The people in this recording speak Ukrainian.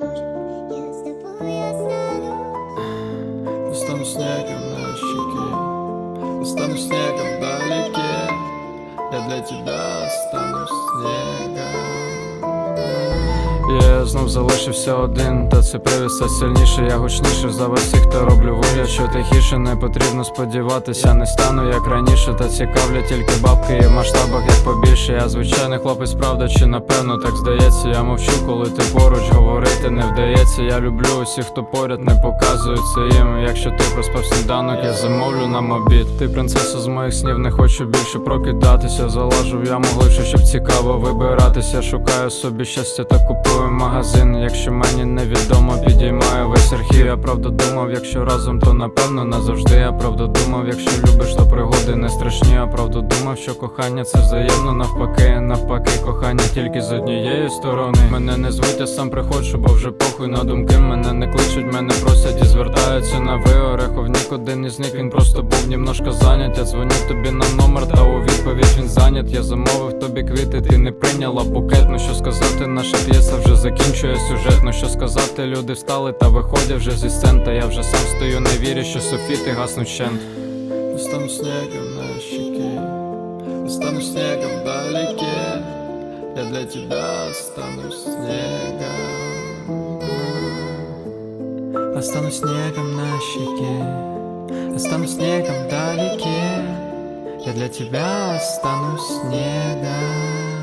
поможем, я с тобой останусь. Устану снегом на щеке, устану снегом вдалеке, я для тебя останусь снегом знов залишився один, та це привід все сильніше, я гучніше за всіх, хто роблю вигляд, що тихіше не потрібно сподіватися, не стану як раніше, та цікавлять тільки бабки і в масштабах як побільше. Я звичайний хлопець, правда, чи напевно так здається. Я мовчу, коли ти поруч говорити не вдається. Я люблю усіх, хто поряд не показує це їм. Якщо ти проспав сніданок, я замовлю нам обід. Ти принцеса з моїх снів, не хочу більше прокидатися. Залажу в яму глибше, щоб цікаво вибиратися. Шукаю собі щастя та купую магазин. Якщо мені невідомо, підіймаю весь архів. Я правда думав, якщо разом, то напевно назавжди. Я правда думав, якщо любиш, то пригоди не страшні. Я правда думав, що кохання це взаємно навпаки, навпаки, кохання тільки з однієї сторони. Мене не звуть, я сам приходжу, бо вже похуй на думки. Мене не кличуть, мене просять і звертаються на ви Орехов нікуди не зник, він просто був німножко зайнят. Я дзвоню тобі на номер, та у відповідь він зайнят. Я замовив тобі квіти, ти не прийняла букет. Ну що сказати, наша п'єса вже закінчує сюжет. Ну що сказати, люди встали та виходять вже зі сцен. Та я вже сам стою, не вірю, що софіти гаснуть щент. Я стану снегом на щеке, я стану снегом вдалеке. Я для тебя стану снегом. Останусь снегом на щеке, останусь снегом вдалеке. Я для тебя останусь снегом.